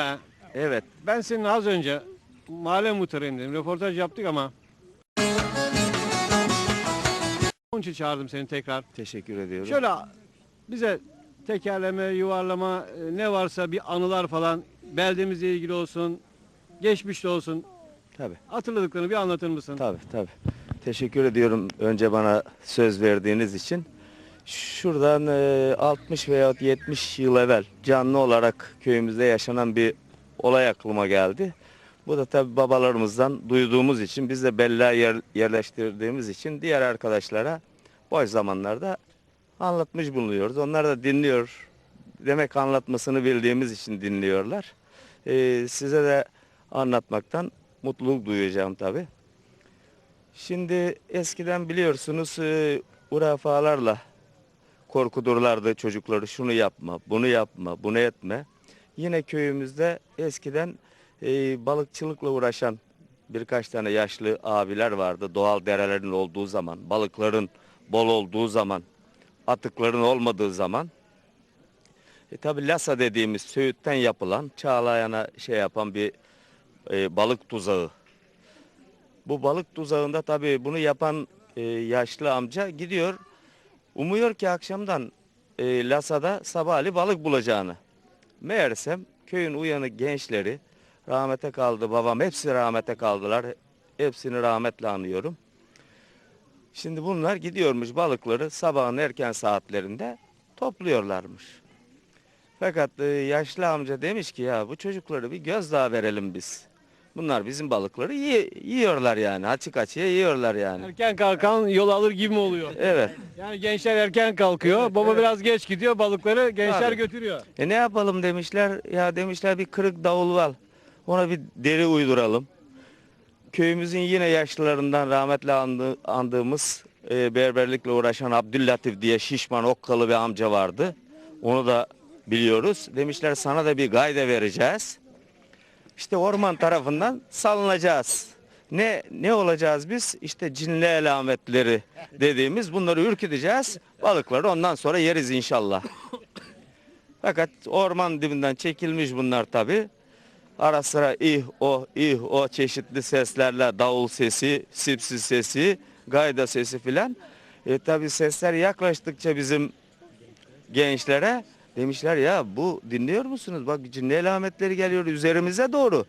be. Evet. Ben senin az önce mahalle muhtarıyım dedim. Röportaj yaptık ama. Onun için çağırdım seni tekrar. Teşekkür ediyorum. Şöyle bize tekerleme, yuvarlama e, ne varsa bir anılar falan beldemizle ilgili olsun, geçmişte olsun. Tabii. Hatırladıklarını bir anlatır mısın? Tabii tabii. Teşekkür ediyorum önce bana söz verdiğiniz için. Şuradan e, 60 veya 70 yıl evvel canlı olarak köyümüzde yaşanan bir olay aklıma geldi. Bu da tabii babalarımızdan duyduğumuz için biz de belleğe yer, yerleştirdiğimiz için diğer arkadaşlara boş zamanlarda anlatmış bulunuyoruz. Onlar da dinliyor. Demek anlatmasını bildiğimiz için dinliyorlar. E, size de anlatmaktan mutluluk duyacağım tabii. Şimdi eskiden biliyorsunuz e, urafalarla korkudurlardı çocukları şunu yapma, bunu yapma, bunu etme. Yine köyümüzde eskiden e, balıkçılıkla uğraşan birkaç tane yaşlı abiler vardı. Doğal derelerin olduğu zaman, balıkların bol olduğu zaman, atıkların olmadığı zaman. E tabi lasa dediğimiz söğütten yapılan, çağlayana şey yapan bir e, balık tuzağı. Bu balık tuzağında tabii bunu yapan e, yaşlı amca gidiyor. Umuyor ki akşamdan e, Lasa'da sabahli balık bulacağını. Meğersem köyün uyanık gençleri rahmete kaldı babam hepsi rahmete kaldılar. Hepsini rahmetle anıyorum. Şimdi bunlar gidiyormuş balıkları sabahın erken saatlerinde topluyorlarmış. Fakat e, yaşlı amca demiş ki ya bu çocukları bir gözdağı verelim biz. Bunlar bizim balıkları yi- yiyorlar yani açık açığa yiyorlar yani. Erken kalkan yol alır gibi mi oluyor? Evet. Yani gençler erken kalkıyor, baba biraz geç gidiyor, balıkları gençler Tabii. götürüyor. E ne yapalım demişler. Ya demişler bir kırık davul var. Ona bir deri uyduralım. Köyümüzün yine yaşlılarından rahmetli andı- andığımız e, berberlikle uğraşan Abdüllatif diye şişman okkalı bir amca vardı. Onu da biliyoruz. Demişler sana da bir gayde vereceğiz. İşte orman tarafından salınacağız. Ne ne olacağız biz? İşte cinli alametleri dediğimiz bunları ürküteceğiz. Balıkları ondan sonra yeriz inşallah. Fakat orman dibinden çekilmiş bunlar tabi. Ara sıra ih o ih o çeşitli seslerle davul sesi, sipsi sesi, gayda sesi filan. E tabi sesler yaklaştıkça bizim gençlere demişler ya bu dinliyor musunuz? Bak cinli alametleri geliyor üzerimize doğru.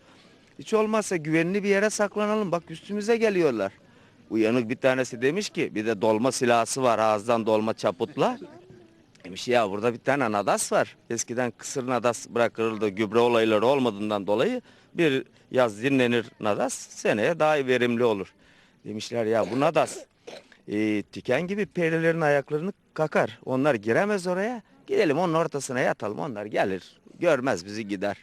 Hiç olmazsa güvenli bir yere saklanalım. Bak üstümüze geliyorlar. Uyanık bir tanesi demiş ki bir de dolma silahı var ağızdan dolma çaputla. Demiş ya burada bir tane nadas var. Eskiden kısır nadas bırakılırdı gübre olayları olmadığından dolayı bir yaz dinlenir nadas seneye daha verimli olur. Demişler ya bu nadas e, tiken gibi perilerin ayaklarını kakar. Onlar giremez oraya. Gidelim onun ortasına yatalım onlar gelir. Görmez bizi gider.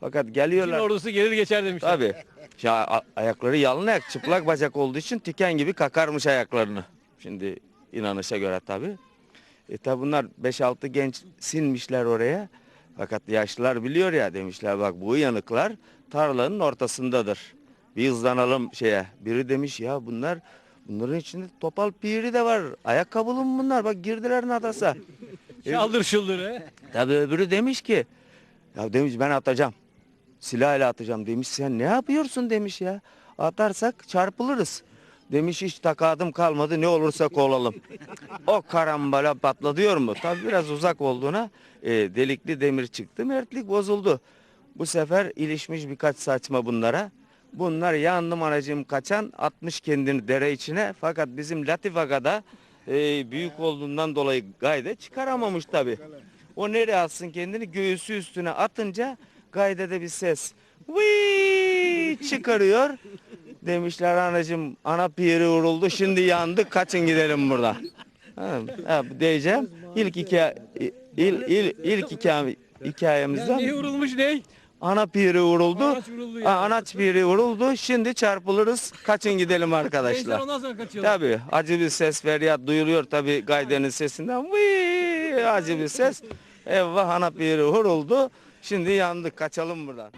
Fakat Çin geliyorlar. ordusu gelir geçer demişler. Tabii. Ya ayakları yalın ayak, çıplak bacak olduğu için tiken gibi kakarmış ayaklarını. Şimdi inanışa göre tabii. E tabi bunlar 5-6 genç sinmişler oraya. Fakat yaşlılar biliyor ya demişler bak bu yanıklar tarlanın ortasındadır. Bir hızlanalım şeye. Biri demiş ya bunlar bunların içinde topal piri de var. Ayakkabılı mı bunlar? Bak girdiler nadasa. Şaldır şuldur. Tabii öbürü demiş ki ya demiş ben atacağım. Silahla atacağım demiş. Sen ne yapıyorsun demiş ya. Atarsak çarpılırız. Demiş hiç takadım kalmadı ne olursak olalım. o karambala patlatıyor mu? Tabii biraz uzak olduğuna e, delikli demir çıktı. Mertlik bozuldu. Bu sefer ilişmiş birkaç saçma bunlara. Bunlar yandım anacığım kaçan atmış kendini dere içine. Fakat bizim Latif Aga'da e, büyük olduğundan dolayı gayde çıkaramamış tabii. O nereye atsın kendini göğsü üstüne atınca gaydede bir ses. Vii çıkarıyor. Demişler anacığım ana piri vuruldu şimdi yandık kaçın gidelim buradan. Ha, diyeceğim. İlk hikaye, il, il, ilk hikaye, hikayemizden Ne vurulmuş ne? Ana piri vuruldu. Anaç vuruldu ya. Ha, anaç piri vuruldu. Şimdi çarpılırız. Kaçın gidelim Gençler arkadaşlar. ondan sonra kaçıyorlar. Tabii acı bir ses feryat duyuluyor tabii gaydenin sesinden. Vii, acı bir ses. Eyvah ana piri vuruldu. Şimdi yandık kaçalım buradan.